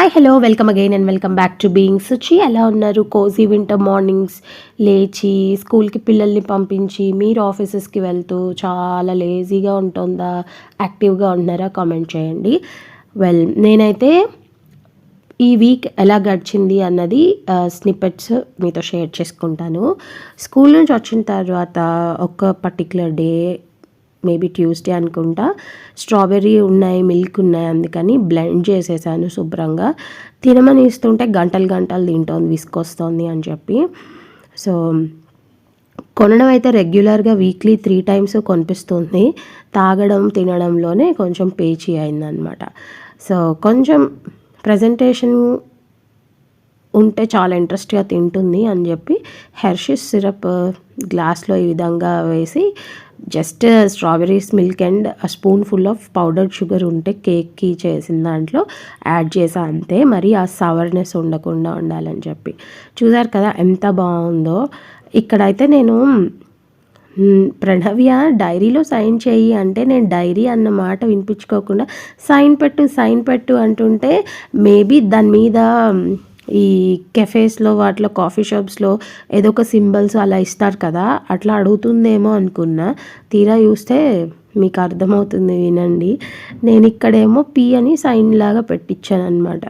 Hi hello welcome again and welcome back to beings వచ్చి ఎలా ఉన్నారు? కోజీ వింటర్ మార్నింగ్స్ లేచి స్కూల్కి పిల్లల్ని పంపించి మీరు ఆఫీసెస్కి వెళ్తూ చాలా లేజీగా ఉంటుందా? యాక్టివ్గా ఉంటున్నారా? కామెంట్ చేయండి. వెల్ నేనైతే ఈ వీక్ ఎలా గడిచింది అన్నది స్నిప్పెట్స్ మీతో షేర్ చేసుకుంటాను. స్కూల్ నుంచి వచ్చిన తర్వాత ఒక పర్టికులర్ డే మేబీ ట్యూస్డే అనుకుంటా. స్ట్రాబెర్రీ ఉన్నాయి మిల్క్ ఉన్నాయి అందుకని బ్లెండ్ చేసేసాను శుభ్రంగా. తినమని ఇస్తుంటే గంటలు గంటలు తింటోంది విసుకొస్తోంది అని చెప్పి. సో కొనడం అయితే రెగ్యులర్గా వీక్లీ త్రీ టైమ్స్ కొనిపిస్తుంది. తాగడం తినడంలోనే కొంచెం పేచీ అయిందనమాట. సో కొంచెం ప్రజెంటేషన్ ఉంటే చాలా ఇంట్రెస్ట్గా తింటుంది అని చెప్పి హెర్షిస్ సిరప్ గ్లాస్లో ఈ విధంగా వేసి just strawberries milk and spoon full of powdered sugar ఉంటే కేక్కి చేసిన దాంట్లో యాడ్ చేసా అంతే. మరి ఆ సవర్నెస్ ఉండకుండా ఉండాలని చెప్పి. చూసారు కదా ఎంత బాగుందో. ఇక్కడైతే నేను ప్రణవ్య డైరీలో సైన్ చేయి అంటే నేను డైరీ అన్న మాట వినిపించుకోకుండా సైన్ పెట్టు సైన్ పెట్టు అంటుంటే మేబీ దాని మీద ఈ కెఫేస్లో వాటిలో కాఫీ షాప్స్లో ఏదో ఒక సింబల్స్ అలా ఇస్తారు కదా అట్లా అడుగుతుందేమో అనుకున్నా. తీరా చూస్తే మీకు అర్థమవుతుంది వినండి. నేను ఇక్కడేమో పి అని సైన్ లాగా పెట్టించాను అనమాట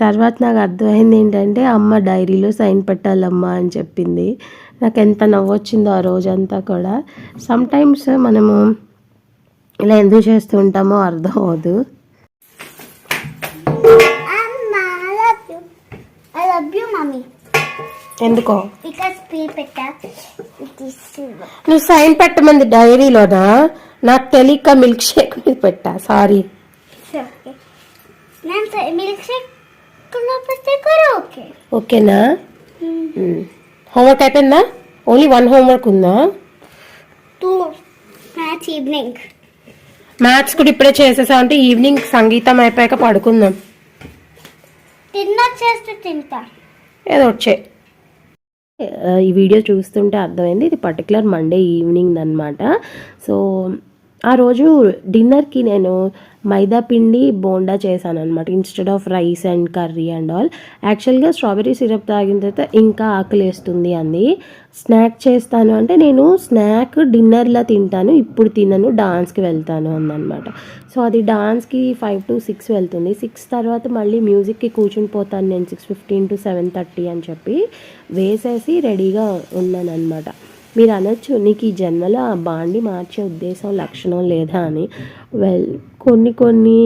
తర్వాత నాకు అర్థమైంది ఏంటంటే అమ్మ డైరీలో సైన్ పెట్టాలమ్మా అని చెప్పింది. నాకు ఎంత నవ్వొచ్చిందో ఆ రోజంతా కూడా. సమ్టైమ్స్ మనము ఇలా ఎందుకు చేస్తూ ఉంటామో అర్థం అవ్వదు. ఎందుకో. నువ్వు సైన్ పెట్టమంది డైరీలోనా? నాకు తెలియక మిల్క్ షేక్ మీద పెట్టా సారీ. ఓకేనా? హోంవర్క్ అయిపోయిందా? ఓన్లీ వన్ హోంవర్క్ ఉందా. That's evening. మ్యాథ్స్ కూడా ఇప్పుడే చేసేసా అంటే ఈవినింగ్ సంగీతం అయిపోయాక పడుకుందాం. తిన్నా చేస్తే తింటా. ఏదో వచ్చే ఈ వీడియో చూస్తుంటే అర్థమైంది. ఇది పర్టికులర్ మండే ఈవినింగ్ అనమాట సో ఆ రోజు డిన్నర్కి నేను మైదా పిండి బోండా చేశాను అనమాట instead of rice and curry and all యాక్చువల్గా స్ట్రాబెరీ సిరప్ తాగిన తర్వాత ఇంకా ఆకలి వేస్తుంది అంది. స్నాక్ చేస్తాను అంటే నేను స్నాక్ డిన్నర్లా తింటాను ఇప్పుడు తినను డాన్స్కి వెళ్తాను అందనమాట సో అది డాన్స్కి ఫైవ్ టు సిక్స్ వెళ్తుంది. సిక్స్ తర్వాత మళ్ళీ మ్యూజిక్కి కూర్చుని పోతాను నేను six fifteen to seven thirty అని చెప్పి. వేసేసి రెడీగా ఉన్నాను అనమాట మీరు అనొచ్చు నీకు ఈ జన్మలో ఆ బాండి మార్చే ఉద్దేశం లక్షణం లేదా అని. వెల్ కొన్ని కొన్ని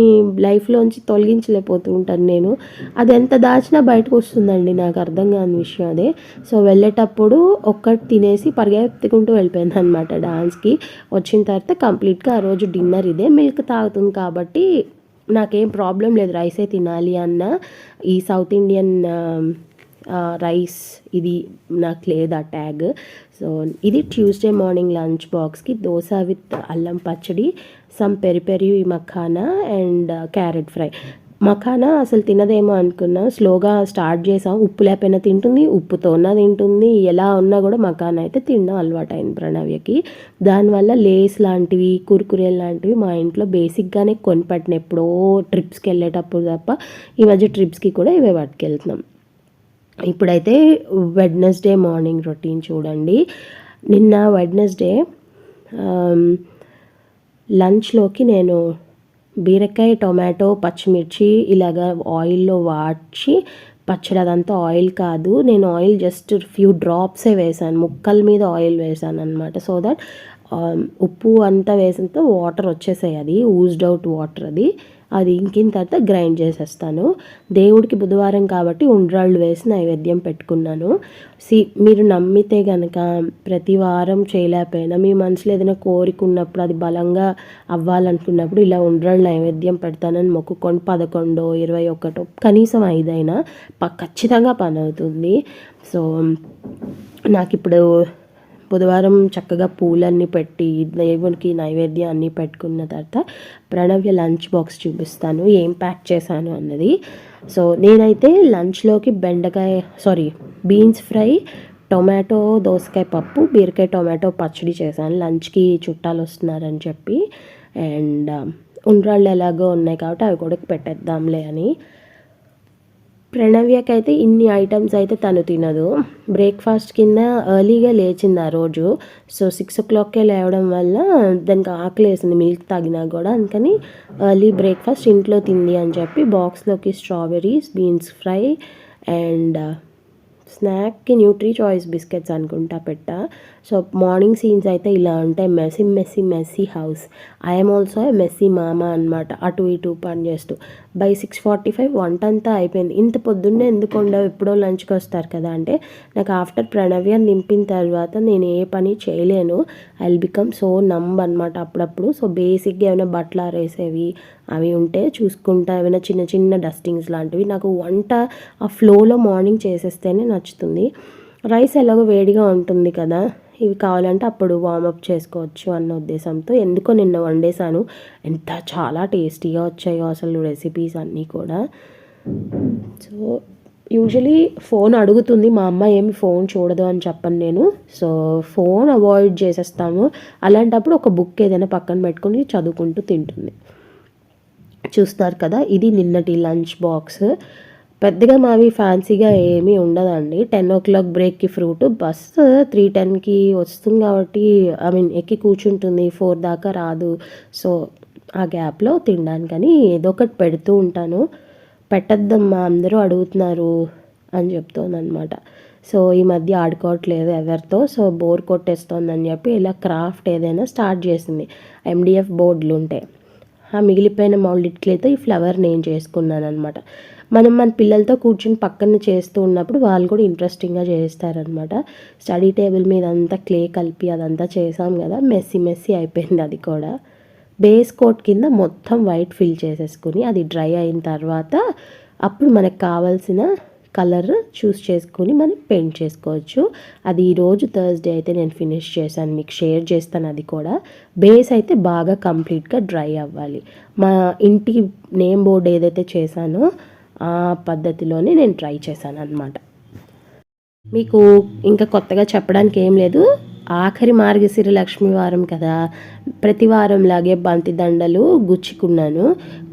లైఫ్లోంచి తొలగించలేకపోతూ ఉంటాను నేను. అది ఎంత దాచినా బయటకు వస్తుందండి నాకు అర్థం కాని విషయం అదే. సో వెళ్ళేటప్పుడు ఒక్కటి తినేసి పరిగెత్తుకుంటూ వెళ్ళిపోయింది అనమాట డాన్స్కి. వచ్చిన తర్వాత కంప్లీట్గా ఆ రోజు డిన్నర్ ఇదే. మిల్క్ తాగుతుంది కాబట్టి నాకేం ప్రాబ్లం లేదు రైసే తినాలి అన్న. ఈ సౌత్ ఇండియన్ రైస్ ఇది నాకు లేదు ఆ ట్యాగ్. సో ఇది ట్యూస్డే మార్నింగ్ లంచ్ బాక్స్కి దోశ విత్ అల్లం పచ్చడి some peri peri makhana and carrot fry makhana అసలు తినదేమో అనుకున్నా స్లోగా స్టార్ట్ చేసాం. ఉప్పు లేకపోయినా తింటుంది ఉప్పుతో తింటుంది. ఎలా ఉన్నా కూడా మఖానా అయితే తినడం అలవాటైంది ప్రణవ్యకి. దానివల్ల లేస్ లాంటివి కుర్కురే లాంటివి మా ఇంట్లో బేసిక్గానే కొనిపెట్టిన ఎప్పుడో ట్రిప్స్కి వెళ్ళేటప్పుడు తప్ప ఈ మధ్య ట్రిప్స్కి కూడా ఇవే పట్టుకెళ్తున్నాం ఇప్పుడైతే వెడ్నెస్డే మార్నింగ్ రొటీన్ చూడండి. నిన్న వెడ్నెస్డే లంచ్లోకి um, నేను బీరకాయ టొమాటో పచ్చిమిర్చి ఇలాగ ఆయిల్లో వాడ్చి పచ్చడి అదంతా ఆయిల్ కాదు. నేను ఆయిల్ జస్ట్ ఫ్యూ డ్రాప్సే వేసాను. ముక్కల మీద ఆయిల్ వేసాను అనమాట సో దట్ ఉప్పు అంతా వేసినంత వాటర్ వచ్చేసాయి అది ఊజ్డ్ అవుట్ వాటర్ అది. అది ఇంకిన తర్వాత గ్రైండ్ చేసేస్తాను. దేవుడికి బుధవారం కాబట్టి ఉండ్రాళ్ళు వేసి నైవేద్యం పెట్టుకున్నాను. సి మీరు నమ్మితే గనక ప్రతి వారం చేయలేకపోయినా మీ మనసులో ఏదైనా కోరిక ఉన్నప్పుడు అది బలంగా అవ్వాలనుకున్నప్పుడు ఇలా ఉండ్రాళ్ళు నైవేద్యం పెడతానని మొక్కుకొని పదకొండో ఇరవై ఒకటో కనీసం ఐదైనా ఖచ్చితంగా పని అవుతుంది. సో నాకు ఇప్పుడు బుధవారం చక్కగా పూలన్నీ పెట్టి దేవునికి నైవేద్యం అన్నీ పెట్టుకున్న తర్వాత ప్రణవ్య లంచ్ బాక్స్ చూపిస్తాను ఏం ప్యాక్ చేశాను అన్నది. సో నేనైతే లంచ్లోకి బెండకాయ సారీ బీన్స్ ఫ్రై టొమాటో దోసకాయ పప్పు బీరకాయ టొమాటో పచ్చడి చేశాను. లంచ్కి చుట్టాలు వస్తున్నారని చెప్పి. అండ్ ఉండ్రాళ్ళు ఎలాగో ఉన్నాయి కాబట్టి అవి కూడా పెట్టేద్దాంలే అని. ప్రణవ్యకి అయితే ఇన్ని ఐటమ్స్ అయితే తను తినదు. బ్రేక్ఫాస్ట్ కింద ఎర్లీగా లేచింది ఆ రోజు. సో సిక్స్ ఓ క్లాక్కే లేవడం వల్ల దానికి ఆకలి వేసింది. మిల్క్ తాగినా కూడా అందుకని ఎర్లీ బ్రేక్ఫాస్ట్ ఇంట్లో తింది అని చెప్పి బాక్స్లోకి స్ట్రాబెర్రీస్ బీన్స్ ఫ్రై అండ్ స్నాక్కి న్యూట్రీ చాయిస్ బిస్కెట్స్ అనుకుంటా పెట్టా. సో మార్నింగ్ సీన్స్ అయితే ఇలా ఉంటాయి. Messy messy messy house. I'm also a messy మామ అనమాట అటు ఇటు పని చేస్తూ. బై సిక్స్ ఫార్టీ ఫైవ్ వంట అంతా అయిపోయింది. ఇంత పొద్దున్నే ఎందుకు ఉండవు ఎప్పుడో లంచ్కి వస్తారు కదా అంటే నాకు ఆఫ్టర్ ప్రణవ్యం నింపిన తర్వాత నేను ఏ పని చేయలేను. ఐ బికమ్ సో నంబ్ అనమాట అప్పుడప్పుడు. సో బేసిక్గా ఏమైనా బట్టలు ఆరేసేవి అవి ఉంటే చూసుకుంటా. ఏమైనా చిన్న చిన్న డస్టింగ్స్ లాంటివి. నాకు వంట ఆ ఫ్లోలో మార్నింగ్ చేసేస్తేనే నచ్చుతుంది. రైస్ ఎలాగో వేడిగా ఉంటుంది కదా ఇవి కావాలంటే అప్పుడు వార్మప్ చేసుకోవచ్చు అన్న ఉద్దేశంతో. ఎందుకో నిన్న వండేసాను ఎంత చాలా టేస్టీగా వచ్చాయో అసలు రెసిపీస్ అన్నీ కూడా. సో యూజువలీ ఫోన్ అడుగుతుంది. మా అమ్మ ఏమి ఫోన్ చూడదు అని చెప్పను నేను. సో ఫోన్ అవాయిడ్ చేసేస్తాము. అలాంటప్పుడు ఒక బుక్ ఏదైనా పక్కన పెట్టుకొని చదువుకుంటూ తింటుంది. చూస్తారు కదా ఇది నిన్నటి లంచ్ బాక్స్ పెద్దగా మావి ఫ్యాన్సీగా ఏమీ ఉండదండి. టెన్ ఓ క్లాక్ బ్రేక్కి ఫ్రూట్. బస్ త్రీ టెన్కి వస్తుంది కాబట్టి ఐ మీన్ ఎక్కి కూర్చుంటుంది. ఫోర్ దాకా రాదు. సో ఆ గ్యాప్లో తినడానికని ఏదో ఒకటి పెడుతూ ఉంటాను. పెట్టద్దమ్మా అందరూ అడుగుతున్నారు అని చెప్తోంది అనమాట సో ఈ మధ్య ఆడుకోవట్లేదు ఎవరితో. సో బోర్ కొట్టేస్తోందని చెప్పి ఇలా క్రాఫ్ట్ ఏదైనా స్టార్ట్ చేసింది. ఎండిఎఫ్ బోర్డులు ఉంటాయి ఆ మిగిలిపోయిన మౌల్డిట్లయితే ఈ ఫ్లవర్ నేను చేసుకున్నాను అనమాట మనం మన పిల్లలతో కూర్చుని పక్కన చేస్తూ ఉన్నప్పుడు వాళ్ళు కూడా ఇంట్రెస్టింగ్గా చేస్తారనమాట స్టడీ టేబుల్ మీద అంతా క్లే కలిపి అదంతా చేసాం కదా మెస్సీ మెస్సీ అయిపోయింది అది కూడా. బేస్ కోట్ కింద మొత్తం వైట్ ఫిల్ చేసేసుకుని అది డ్రై అయిన తర్వాత అప్పుడు మనకు కావాల్సిన కలర్ చూస్ చేసుకొని మనం పెయింట్ చేసుకోవచ్చు. అది ఈరోజు థర్స్డే అయితే నేను ఫినిష్ చేశాను. మీకు షేర్ చేస్తాను అది కూడా. బేస్ అయితే బాగా కంప్లీట్గా డ్రై అవ్వాలి. మా ఇంటి నేమ్ బోర్డ్ ఏదైతే చేశానో ఆ పద్ధతిలోనే నేను ట్రై చేశాను అనమాట మీకు ఇంకా కొత్తగా చెప్పడానికి ఏం లేదు. ఆఖరి మార్గశిర లక్ష్మి వారం కదా. ప్రతి వారం లాగే బంతి దండలు గుచ్చుకున్నాను.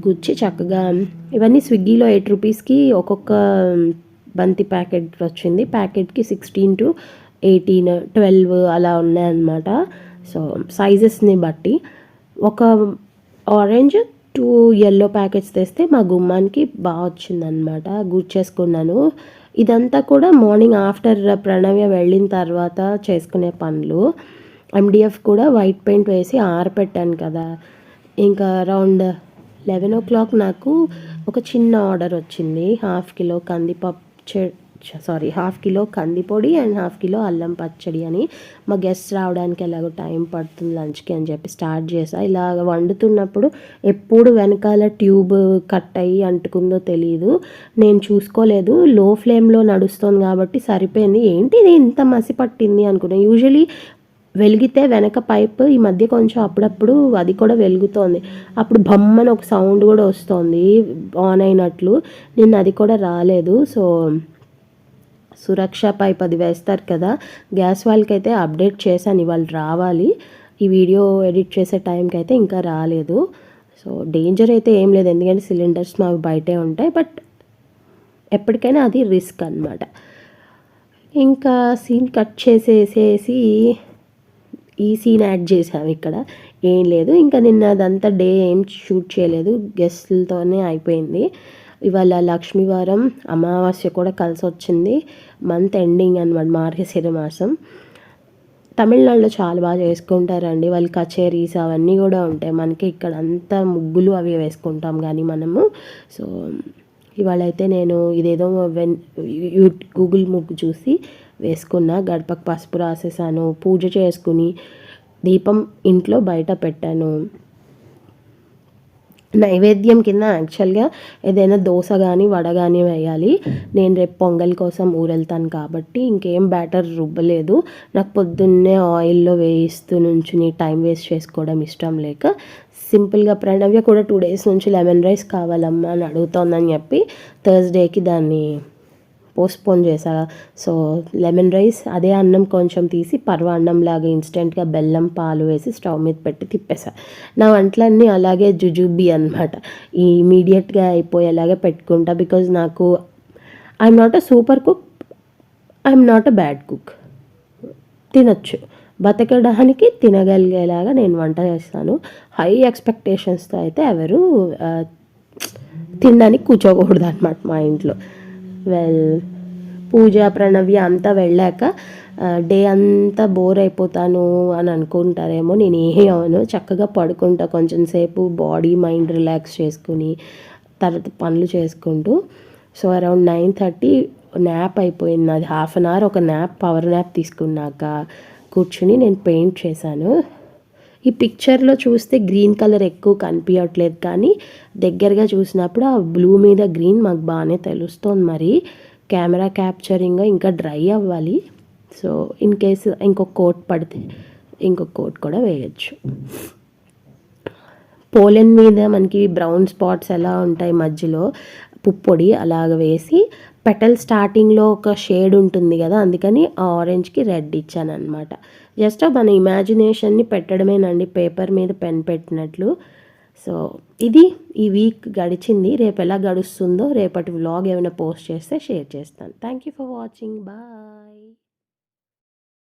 గుచ్చి చక్కగా ఇవన్నీ స్విగ్గీలో ఎయిట్ రూపీస్కి ఒక్కొక్క బంతి ప్యాకెట్ వచ్చింది. ప్యాకెట్కి సిక్స్టీన్ టు ఎయిటీన్ ట్వెల్వ్ అలా ఉన్నాయన్నమాట. సో సైజెస్ని బట్టి. ఒక ఆరెంజ్ టూ ఎల్లో ప్యాకెట్స్ తెస్తే మా గుమ్మానికి బాగా వచ్చిందనమాట గుర్చేసుకున్నాను ఇదంతా కూడా మార్నింగ్ ఆఫ్టర్ ప్రణవ్య వెళ్ళిన తర్వాత చేసుకునే పనులు. ఎండిఎఫ్ కూడా వైట్ పెయింట్ వేసి ఆరపెట్టాను కదా. ఇంకా అరౌండ్ లెవెన్ ఓ క్లాక్ నాకు ఒక చిన్న ఆర్డర్ వచ్చింది. హాఫ్ కిలో కందిపప్పు సారీ హాఫ్ కిలో కందిపొడి అండ్ హాఫ్ కిలో అల్లం పచ్చడి అని మా గెస్ట్ రావడానికి ఎలాగో టైం పడుతుంది లంచ్కి అని చెప్పి స్టార్ట్ చేసా. ఇలా వండుతున్నప్పుడు ఎప్పుడు వెనకాల ట్యూబ్ కట్ అయ్యి అంటుకుందో తెలియదు నేను చూసుకోలేదు. లో ఫ్లేమ్లో నడుస్తుంది కాబట్టి సరిపోయింది. ఏంటి ఇది ఇంత మసి పట్టింది అనుకున్నాను యూజువలీ వెలిగితే వెనక పైప్ ఈ మధ్య కొంచెం అప్పుడప్పుడు అది కూడా వెలుగుతోంది. అప్పుడు బమ్మని ఒక సౌండ్ కూడా వస్తుంది ఆన్ అయినట్లు. నిన్న అది కూడా రాలేదు. సో సురక్ష పైప్ అది వేస్తారు కదా. గ్యాస్ వాళ్ళకైతే అప్డేట్ చేశాను ఇవాళ రావాలి. ఈ వీడియో ఎడిట్ చేసే టైంకి అయితే ఇంకా రాలేదు. సో డేంజర్ అయితే ఏం లేదు ఎందుకంటే సిలిండర్స్ మావి బయటే ఉంటాయి. బట్ ఎప్పటికైనా అది రిస్క్ అనమాట ఇంకా సీన్ కట్ చేసేసేసి ఈ సీన్ యాడ్ చేసాము ఇక్కడ. ఏం లేదు. ఇంకా నిన్న అదంతా డే ఏం షూట్ చేయలేదు. గెస్ట్లతోనే అయిపోయింది. ఇవాళ లక్ష్మీవారం అమావాస్య కూడా కలిసి వచ్చింది మంత్ ఎండింగ్ అనమాట మార్గశిర మాసం తమిళనాడులో చాలా బాగా చేసుకుంటారండి. వాళ్ళు కచేరీస్ అవన్నీ కూడా ఉంటాయి. మనకి ఇక్కడ అంతా ముగ్గులు అవి వేసుకుంటాం కానీ మనము. సో ఇవాళ అయితే నేను ఇదేదో వెన్ గూగుల్ ముగ్గు చూసి వేసుకున్న గడపకు పసుపు రాసేసాను పూజ చేసుకుని దీపం ఇంట్లో బయట పెట్టాను. నైవేద్యం కింద యాక్చువల్గా ఏదైనా దోశ కానీ వడ కానీ వేయాలి. నేను రేపు పొంగల్ కోసం ఊరెళ్తాను కాబట్టి ఇంకేం బ్యాటర్ రుబ్బలేదు. నాకు పొద్దున్నే ఆయిల్లో వేయిస్తూ నుంచుని టైం వేస్ట్ చేసుకోవడం ఇష్టం లేక సింపుల్గా ప్రణవ్య కూడా టూ డేస్ నుంచి లెమన్ రైస్ కావాలమ్మా అని అడుగుతోందని చెప్పి థర్స్డేకి దాన్ని పోస్ట్పోన్ చేశా. సో లెమన్ రైస్ అదే అన్నం కొంచెం తీసి పర్వ అన్నంలాగా ఇన్స్టెంట్గా బెల్లం పాలు వేసి స్టవ్ మీద పెట్టి తిప్పేసా నా వంటలన్నీ అలాగే జుజుబీ అనమాట ఈ ఇమీడియట్గా అయిపోయేలాగా పెట్టుకుంటా బికాజ్ నాకు I'm not a super cook I'm not a bad cook తినొచ్చు. బతకడానికి తినగలిగేలాగా నేను వంట చేస్తాను. హై ఎక్స్పెక్టేషన్స్తో అయితే ఎవరు తినడానికి కూర్చోకూడదు అనమాట మా ఇంట్లో. వెల్ పూజ ప్రణవ్య అంతా వెళ్ళాక డే అంతా బోర్ అయిపోతాను అని అనుకుంటారేమో నేను ఏమీ అవను చక్కగా పడుకుంటా కొంచెం సేపు బాడీ మైండ్ రిలాక్స్ చేసుకుని తర్వాత పనులు చేసుకుంటూ so around nine thirty nap అయిపోయింది. అది హాఫ్ అన్ అవర్ ఒక న్యాప్ పవర్ న్యాప్ తీసుకున్నాక కూర్చుని నేను పెయింట్ చేశాను. ఈ పిక్చర్లో చూస్తే గ్రీన్ కలర్ ఎక్కువ కనిపించట్లేదు కానీ దగ్గరగా చూసినప్పుడు ఆ బ్లూ మీద గ్రీన్ మాకు బాగానే తెలుస్తుంది మరి. కెమెరా క్యాప్చరింగ్ ఇంకా డ్రై అవ్వాలి. సో ఇన్ కేసు ఇంకొక కోట్ పడితే ఇంకొక కోట్ కూడా వేయచ్చు. పోలెన్ మీద మనకి బ్రౌన్ స్పాట్స్ ఎలా ఉంటాయి మధ్యలో? పుప్పొడి అలాగ వేసి పెటల్ స్టార్టింగ్లో ఒక షేడ్ ఉంటుంది కదా అందుకని ఆ ఆరెంజ్కి రెడ్ ఇచ్చాను అనమాట జస్ట్ మన ఇమాజినేషన్ని పెట్టడమేనండి పేపర్ మీద పెన్ పెట్టినట్లు. సో ఇది ఈ వీక్ గడిచింది రేపు ఎలా గడుస్తుందో రేపటి వ్లాగ్ ఏమైనా పోస్ట్ చేస్తే షేర్ చేస్తాను. Thank you for watching bye.